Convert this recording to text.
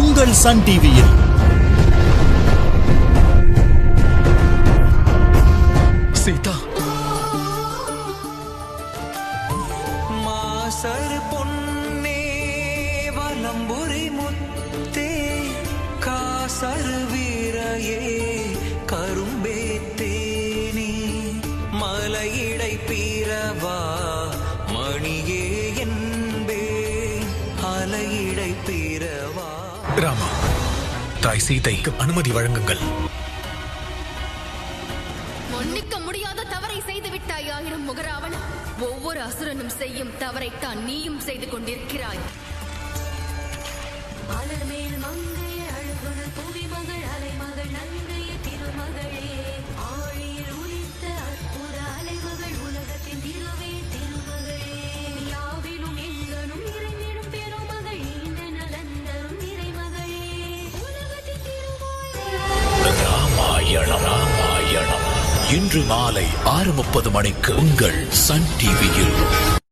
உங்கள் சன் டிவியில். சீதா. மாசர் பொன்னே வலம்புரி முத்தே காசர் வீரையே கரும்பே தேனி மலையிடை பீரவா மணியே என்பே அலையிடை பீரவா. ராமா தாய் சீதைக்கு அனுமதி வழங்குங்கள். மன்னிக்க முடியாத தவறை செய்து விட்டாய் ஆயிரம் முகராவண. ஒவ்வொரு அசுரனும் செய்யும் தவறைத்தான் நீயும் செய்து கொண்டிருக்கிறாய். மலர்மேல் மங்கைய இன்று மாலை ஆறு முப்பது மணிக்கு உங்கள் சன் டிவியில்.